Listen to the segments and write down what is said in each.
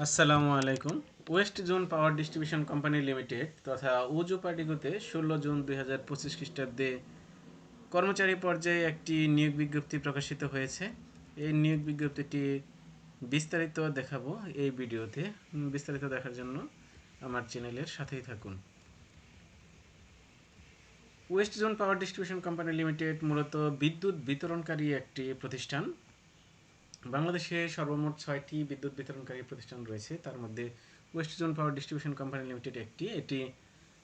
আসসালামু আলাইকুম। West zone power distribution company limited তথা উজু পার্টিগোতে ষোলো জুন দুই হাজার পঁচিশ খ্রিস্টাব্দে কর্মচারী পর্যায়ে একটি নিয়োগ বিজ্ঞপ্তি প্রকাশিত হয়েছে। এই নিয়োগ বিজ্ঞপ্তিটি বিস্তারিত দেখাবো এই ভিডিওতে। বিস্তারিত দেখার জন্য আমার চ্যানেলের সাথেই থাকুন। West zone power distribution company limited মূলত বিদ্যুৎ বিতরণকারী একটি প্রতিষ্ঠান। বাংলাদেশে সর্বমোট ছয়টি বিদ্যুৎ বিতরণকারী প্রতিষ্ঠান রয়েছে। তার মধ্যে west zone power distribution company limited একটি, এটি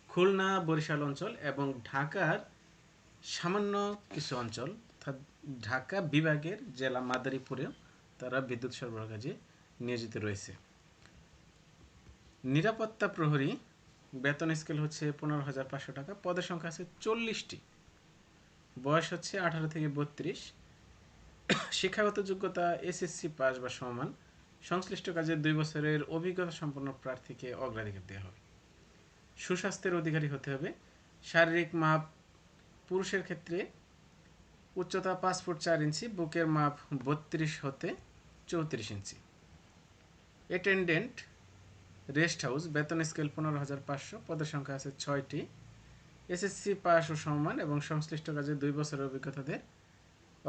খুলনা, বরিশাল অঞ্চল এবং ঢাকার সামান্য কিছু অঞ্চল। অর্থাৎ ঢাকা বিভাগের জেলা মাদারীপুরেও তারা বিদ্যুৎ সরবরাহ কাজে নিয়োজিত রয়েছে। নিরাপত্তা প্রহরী, বেতন স্কেল হচ্ছে পনেরো হাজার পাঁচশো টাকা, পদের সংখ্যা আছে চল্লিশটি। বয়স হচ্ছে আঠারো থেকে বত্রিশ। শিক্ষাগত যোগ্যতা এসএসসি পাস বা সমান, সংশ্লিষ্ট কাজে দুই বছরের অভিজ্ঞতা সম্পন্ন প্রার্থীকে অগ্রাধিকার দেওয়া হবে। সুস্বাস্থ্যের অধিকারী হতে হবে। শারীরিক মাপ পুরুষের ক্ষেত্রে উচ্চতা পাঁচ ফুট চার ইঞ্চি, বুকের মাপ বত্রিশ হতে চৌত্রিশ ইঞ্চি। অ্যাটেন্ডেন্ট রেস্ট হাউস, বেতন স্কেল পনেরো হাজার পাঁচশো, পদের সংখ্যা আছে ছয়টি। এসএসসি পাস ও সমান এবং সংশ্লিষ্ট কাজে দুই বছরের অভিজ্ঞতাদের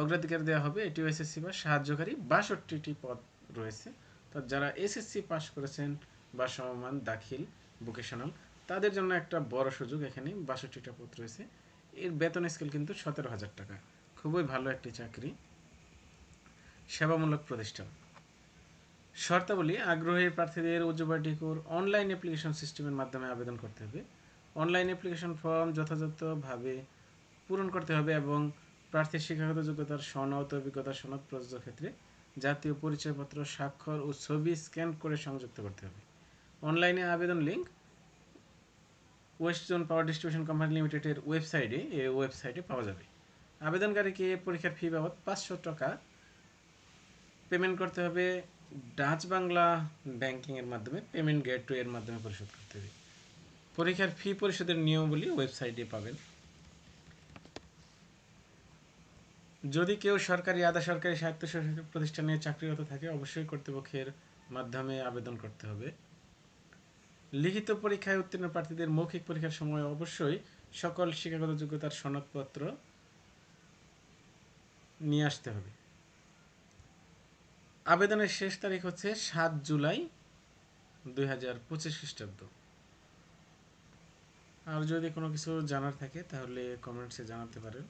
অগ্রাধিকার দেওয়া হবে। এটিও এসএসসি বা সাহায্যকারী বাষট্টিটি পদ রয়েছে। তো যারা এসএসসি পাস করেছেন বা সমমান দাখিল ভোকেশনাল তাদের জন্য একটা বড় সুযোগ এখানে বাষট্টিটা পদ রয়েছে। এর বেতন স্কেল কিন্তু সতেরো হাজার টাকা। খুবই ভালো একটি চাকরি। সেবামূলক প্রতিষ্ঠান। শর্তাবলী, আগ্রহী প্রার্থীদের উজ্জবাটিকুর অনলাইন অ্যাপ্লিকেশন সিস্টেমের মাধ্যমে আবেদন করতে হবে। অনলাইন অ্যাপ্লিকেশন ফর্ম যথাযথভাবে পূরণ করতে হবে এবং প্রার্থীর শিক্ষাগত যোগ্যতার সনদ, অভিজ্ঞতা সনদ প্রযোজ্য ক্ষেত্রে জাতীয় পরিচয়পত্র, স্বাক্ষর ও ছবি স্ক্যান করে সংযুক্ত করতে হবে। অনলাইনে আবেদন link west zone power distribution company লিমিটেডের ওয়েবসাইটে এই ওয়েবসাইটে পাওয়া যাবে। আবেদনকারীকে পরীক্ষার ফি বাবদ পাঁচশো টাকা পেমেন্ট করতে হবে। ডাচ বাংলা ব্যাংকিংয়ের মাধ্যমে পেমেন্ট গেটওয়ে এর মাধ্যমে পরিশোধ করতে হবে। পরীক্ষার ফি পরিশোধের নিয়মাবলী ওয়েবসাইটে পাবেন। যদি কেউ সরকারি, আধা সরকারি স্বায়ত্তশাসিত প্রতিষ্ঠানে চাকরিরত থাকে, অবশ্যই কর্তৃপক্ষের মাধ্যমে আবেদন করতে হবে। লিখিত পরীক্ষায় উত্তীর্ণ প্রার্থীদের মৌখিক পরীক্ষার সময় অবশ্যই সকল শিক্ষাগত যোগ্যতার সনদপত্র নিয়ে আসতে হবে। আবেদনের শেষ তারিখ হচ্ছে সাত জুলাই দুই হাজার পঁচিশ খ্রিস্টাব্দ। আর যদি কোনো কিছু জানার থাকে, তাহলে কমেন্টসে জানাতে পারেন।